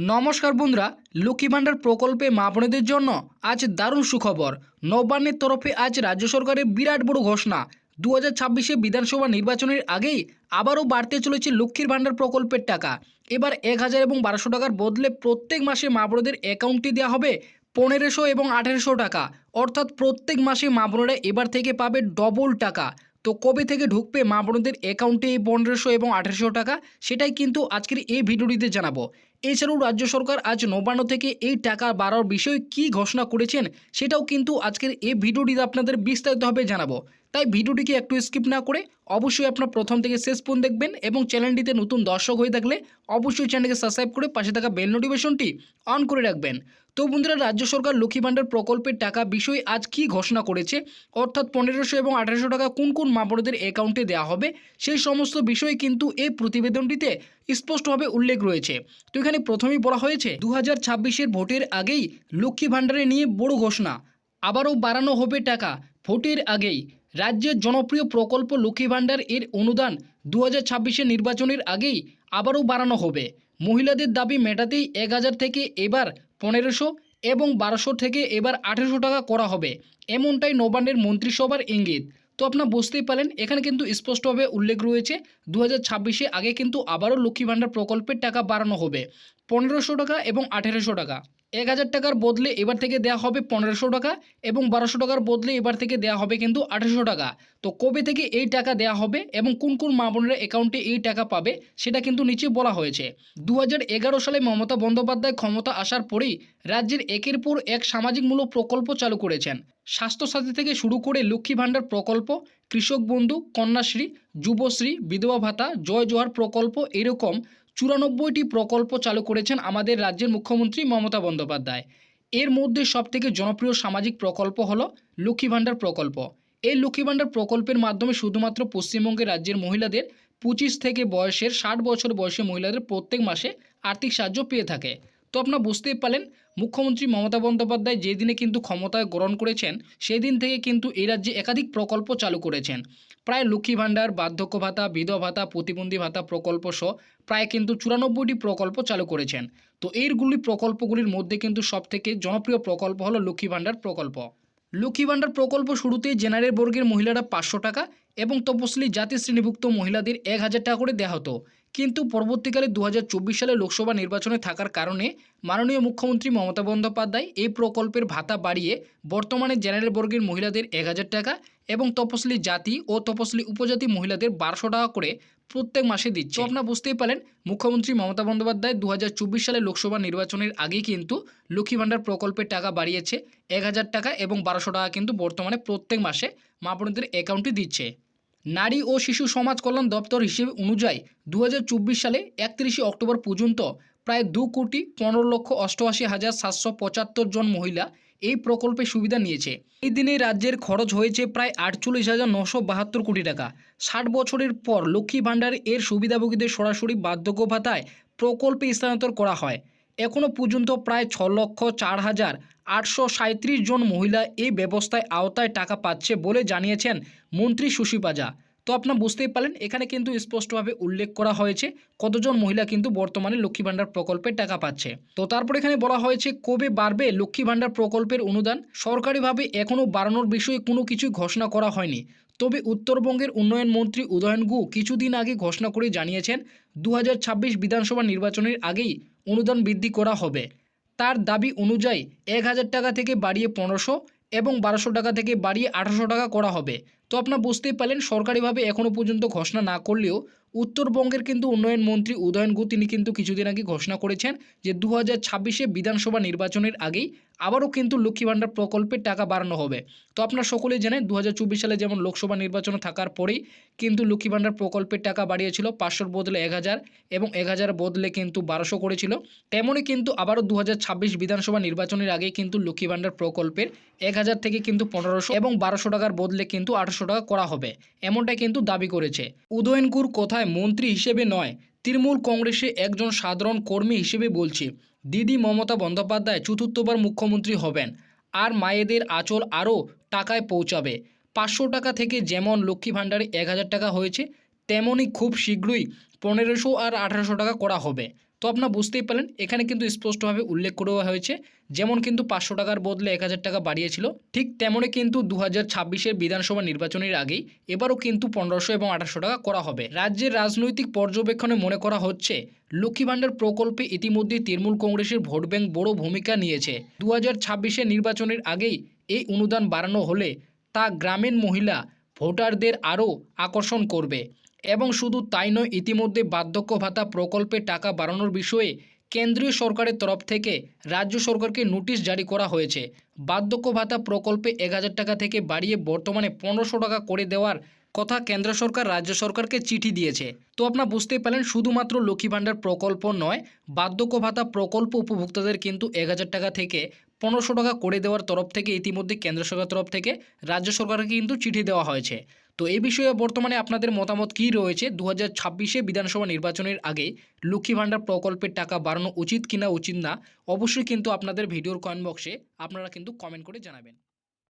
নমস্কার বন্ধুরা, লক্ষ্মী ভাণ্ডার প্রকল্পে মা বোনেদের জন্য আজ দারুণ সুখবর। নবান্নের তরফে আজ রাজ্য সরকারের বিরাট বড় ঘোষণা। দু হাজার বিধানসভা নির্বাচনের আগেই আবারও বাড়তে চলেছে লক্ষ্মীর ভাণ্ডার প্রকল্পের টাকা। এবার এক হাজার এবং বারোশো টাকার বদলে প্রত্যেক মাসে মা বোনেদের অ্যাকাউন্টে দেওয়া হবে পনেরোশো এবং আঠেরোশো টাকা। অর্থাৎ প্রত্যেক মাসে মা বোনেরা এবার থেকে পাবে ডবল টাকা। তো কবে থেকে ঢুকবে মা বোনদের অ্যাকাউন্টে এই পনেরোশো এবং আঠেরোশো টাকা, সেটাই কিন্তু আজকের এই ভিডিওটিতে জানাব। এছাড়াও রাজ্য সরকার আজ নবান্ন থেকে এই টাকা বাড়ার বিষয়ে কি ঘোষণা করেছেন সেটাও কিন্তু আজকের এই ভিডিওটিতে আপনাদের বিস্তারিতভাবে জানাব। তাই ভিডিওটিকে একটু স্কিপ না করে অবশ্যই আপনার প্রথম থেকে শেষ পর্যন্ত দেখবেন এবং চ্যানেলটিতে নতুন দর্শক হয়ে থাকলে অবশ্যই চ্যানেলকে সাবস্ক্রাইব করে পাশে থাকা বেল নোটিফিকেশনটি অন করে রাখবেন। তো বন্ধুরা, রাজ্য সরকার লক্ষ্মী ভাণ্ডার প্রকল্পের টাকা বিষয়ে আজ কি ঘোষণা করেছে? অর্থাৎ পনেরোশো এবং আঠারোশো টাকা কোন কোন মা বোনদের অ্যাকাউন্টে দেওয়া হবে? সেই সমস্ত বিষয় কিন্তু এই প্রতিবেদনটিতে স্পষ্টভাবে উল্লেখ রয়েছে। তো এখানে প্রথমেই বলা হয়েছে দু হাজার ভোটের আগেই লক্ষ্মী ভাণ্ডারে নিয়ে বড় ঘোষণা। আবারও বাড়ানো হবে টাকা। ভোটের আগেই রাজ্যের জনপ্রিয় প্রকল্প লক্ষ্মী ভাণ্ডার এর অনুদান দু হাজার নির্বাচনের আগেই আবারও বাড়ানো হবে। মহিলাদের দাবি মেটাতেই এক হাজার থেকে এবার পনেরোশো এবং বারোশো থেকে এবার আঠেরোশো টাকা করা হবে। এমনটাই নবান্নের মন্ত্রিসভার ইঙ্গিত। তো আপনার বুঝতেই পারেন এখানে কিন্তু স্পষ্টভাবে উল্লেখ রয়েছে দু হাজার আগে কিন্তু আবারও লক্ষ্মী ভাণ্ডার প্রকল্পের টাকা বাড়ানো হবে। পনেরোশো টাকা এবং আঠেরোশো টাকা। এক হাজার টাকার বদলে এবার থেকে দেওয়া হবে পনেরোশো টাকা এবং বারোশো টাকার বদলে এবার থেকে দেওয়া হবে কিন্তু আঠেরোশো টাকা। তো কবে থেকে এই টাকা দেওয়া হবে এবং কোন কোন মা বোনেরা অ্যাকাউন্টে এই টাকা পাবে সেটা কিন্তু নিচে বলা হয়েছে। দু হাজার এগারো সালে মমতা বন্দ্যোপাধ্যায় ক্ষমতা আসার পরেই রাজ্যের একের পর এক সামাজিকমূলক প্রকল্প চালু করেছেন। স্বাস্থ্যসাথী থেকে শুরু করে লক্ষ্মী ভাণ্ডার প্রকল্প, কৃষক বন্ধু, কন্যাশ্রী, যুবশ্রী, বিধবা ভাতা, জয় জোহার প্রকল্প এরকম চুরানব্বইটি প্রকল্প চালু করেছেন আমাদের রাজ্যের মুখ্যমন্ত্রী মমতা বন্দ্যোপাধ্যায়। এর মধ্যে সবথেকে জনপ্রিয় সামাজিক প্রকল্প হল লক্ষ্মী ভাণ্ডার প্রকল্প। এই লক্ষ্মী ভাণ্ডার প্রকল্পের মাধ্যমে শুধুমাত্র পশ্চিমবঙ্গের রাজ্যের মহিলাদের পঁচিশ থেকে বয়সের ষাট বছর বয়সী মহিলাদের প্রত্যেক মাসে আর্থিক সাহায্য পেয়ে থাকে। তো আপনারা বুঝতেই পারলেন মুখ্যমন্ত্রী মমতা বন্দ্যোপাধ্যায় যেদিনে কিন্তু ক্ষমতায় গ্রহণ করেছেন সেই দিন থেকে কিন্তু এই রাজ্যে একাধিক প্রকল্প চালু করেছেন। প্রায় লক্ষ্মী ভাণ্ডার, বার্ধক্য ভাতা, বিধবা ভাতা, প্রতিবন্ধী ভাতা প্রকল্প সহ প্রায় কিন্তু চুরানব্বইটি প্রকল্প চালু করেছেন। তো এইগুলি প্রকল্পগুলির মধ্যে কিন্তু সবথেকে জনপ্রিয় প্রকল্প হলো লক্ষ্মী ভাণ্ডার প্রকল্প। লক্ষ্মী ভাণ্ডার প্রকল্প শুরুতে জেনারেল বর্গের মহিলারা পাঁচশো টাকা এবং তপশিলি জাতি শ্রেণীভুক্ত মহিলাদের এক হাজার টাকা করে দেওয়া হতো। কিন্তু পরবর্তীকালে দু হাজার চব্বিশ সালে লোকসভা নির্বাচনে থাকার কারণে মাননীয় মুখ্যমন্ত্রী মমতা বন্দ্যোপাধ্যায় এই প্রকল্পের ভাতা বাড়িয়ে বর্তমানে জেনারেল বর্গের মহিলাদের এক হাজার টাকা এবং তপশিলি জাতি ও তপশিলি উপজাতি মহিলাদের বারোশো টাকা করে প্রত্যেক মাসে দিচ্ছে। আপনারা বুঝতেই পারেন মুখ্যমন্ত্রী মমতা বন্দ্যোপাধ্যায় দু সালে লোকসভা নির্বাচনের আগেই কিন্তু লক্ষ্মী ভাণ্ডার প্রকল্পের টাকা বাড়িয়েছে এক হাজার টাকা এবং বারোশো টাকা কিন্তু বর্তমানে প্রত্যেক মাসে মা বোনদের অ্যাকাউন্টে দিচ্ছে। নারী ও শিশু সমাজ কল্যাণ দপ্তর হিসেবে অনুযায়ী দু হাজার চব্বিশ সালে একত্রিশে অক্টোবর পর্যন্ত প্রায় দু কোটি পনেরো লক্ষ অষ্টআশি হাজার সাতশো পঁচাত্তর জন মহিলা এই প্রকল্পে সুবিধা নিয়েছে। এই দিনে রাজ্যের খরচ হয়েছে প্রায় আটচল্লিশ হাজার নশো বাহাত্তর কোটি টাকা। ষাট বছরের পর লক্ষ্মী ভাণ্ডার এর সুবিধাভোগীদের সরাসরি বার্ধক্য ভাতায় প্রকল্পে স্থানান্তর করা হয়। এখনও পর্যন্ত প্রায় ছ লক্ষ চার হাজার আটশো জন মহিলা এই ব্যবস্থায় আওতায় টাকা পাচ্ছে বলে জানিয়েছেন মন্ত্রী সুশী পাজা তো আপনার বুঝতেই পারলেন, এখানে কিন্তু স্পষ্টভাবে উল্লেখ করা হয়েছে কতজন মহিলা কিন্তু বর্তমানে লক্ষ্মী ভাণ্ডার প্রকল্পে টাকা পাচ্ছে। তো তারপর এখানে বলা হয়েছে, কবে বাড়বে লক্ষ্মী ভাণ্ডার প্রকল্পের অনুদান? সরকারিভাবে এখনও বাড়ানোর বিষয়ে কোনো কিছুই ঘোষণা করা হয়নি। তবে উত্তরবঙ্গের উন্নয়ন মন্ত্রী উদয়ন গু কিছুদিন আগে ঘোষণা করে জানিয়েছেন দু হাজার ছাব্বিশ বিধানসভা নির্বাচনের আগেই অনুদান বৃদ্ধি করা হবে। তার দাবি অনুযায়ী এক হাজার টাকা থেকে বাড়িয়ে পনেরোশো এবং বারোশো টাকা থেকে বাড়িয়ে আঠারোশো টাকা করা হবে। তো আপনার বুঝতেই পারলেন, সরকারিভাবে এখনও পর্যন্ত ঘোষণা না করলেও উত্তরবঙ্গের কিন্তু উন্নয়ন মন্ত্রী উদয়ন গু তিনি কিন্তু কিছুদিন আগে ঘোষণা করেছেন যে দু হাজার বিধানসভা নির্বাচনের আগেই আবারও কিন্তু লক্ষ্মী ভাণ্ডার প্রকল্পের টাকা বাড়ানো হবে। তো আপনারা সকলেই জানেন দু হাজার চব্বিশ সালে যেমন লোকসভা নির্বাচন থাকার পরেই কিন্তু লক্ষ্মী ভাণ্ডার প্রকল্পের টাকা বাড়িয়েছিল পাঁচশোর বদলে এক হাজার এবং এক হাজার বদলে কিন্তু বারোশো করেছিল। তেমনই কিন্তু আবারও দু হাজার ছাব্বিশ বিধানসভা নির্বাচনের আগেই কিন্তু লক্ষ্মী ভাণ্ডার প্রকল্পের এক হাজার থেকে কিন্তু পনেরোশো এবং বারোশো টাকার বদলে কিন্তু আঠারোশো টাকা করা হবে, এমনটাই কিন্তু দাবি করেছে। উদয়নগুর কোথায় মন্ত্রী হিসেবে নয়, তৃণমূল কংগ্রেসে একজন সাধারণ কর্মী হিসেবে বলছি। দিদি মমতা বন্দ্যোপাধ্যায় চতুর্থবার মুখ্যমন্ত্রী হবেন। আর মায়েদের আঁচল আরও টাকায় পৌঁছাবে। পাঁচশো টাকা থেকে যেমন লক্ষ্মী ভাণ্ডারে এক হাজার টাকা হয়েছে, তেমনই খুব শীঘ্রই পনেরোশো আর আঠারোশো টাকা করা হবে। তো আপনারা বুঝতেই পারলেন, এখানে কিন্তু স্পষ্টভাবে উল্লেখ করা হয়েছে, যেমন কিন্তু পাঁচশো টাকার বদলে এক হাজার টাকা বাড়িয়েছিল, ঠিক তেমনই কিন্তু দু হাজার বিধানসভা নির্বাচনের আগেই এবারও কিন্তু পনেরোশো এবং আঠারোশো টাকা করা হবে। রাজ্যের রাজনৈতিক পর্যবেক্ষণে মনে করা হচ্ছে, লক্ষ্মী ভাণ্ডার প্রকল্পে ইতিমধ্যে তৃণমূল কংগ্রেসের ভোট ব্যাংক বড় ভূমিকা নিয়েছে। দু হাজার নির্বাচনের আগেই এই অনুদান বাড়ানো হলে তা গ্রামীণ মহিলা ভোটারদের আরও আকর্ষণ করবে। এবং শুধু তাই নয়, ইতিমধ্যে বার্ধক্য ভাতা প্রকল্পে টাকা বাড়ানোর বিষয়ে কেন্দ্রীয় সরকারের তরফ থেকে রাজ্য সরকারকে নোটিশ জারি করা হয়েছে। বার্ধক্য ভাতা প্রকল্পে এক হাজার টাকা থেকে বাড়িয়ে বর্তমানে পনেরোশো টাকা করে দেওয়ার কথা কেন্দ্র সরকার রাজ্য সরকারকে চিঠি দিয়েছে। তো আপনারা বুঝতেই পারলেন, শুধুমাত্র লক্ষ্মী ভাণ্ডার প্রকল্প নয় বার্ধক্য ভাতা প্রকল্প উপভোক্তাদের কিন্তু এক হাজার টাকা থেকে পনেরোশো টাকা করে দেওয়ার তরফ থেকে ইতিমধ্যে কেন্দ্র সরকার তরফ থেকে রাজ্য সরকারকে কিন্তু চিঠি দেওয়া হয়েছে। তো এ বিষয়ে বর্তমানে আপনাদের মতামত কি রয়েছে? দু হাজার বিধানসভা নির্বাচনের আগে লক্ষ্মী ভাণ্ডার প্রকল্পের টাকা বাড়ানো উচিত কিনা উচিত না, অবশ্যই কিন্তু আপনাদের ভিডিওর কমেন্ট বক্সে আপনারা কিন্তু কমেন্ট করে জানাবেন।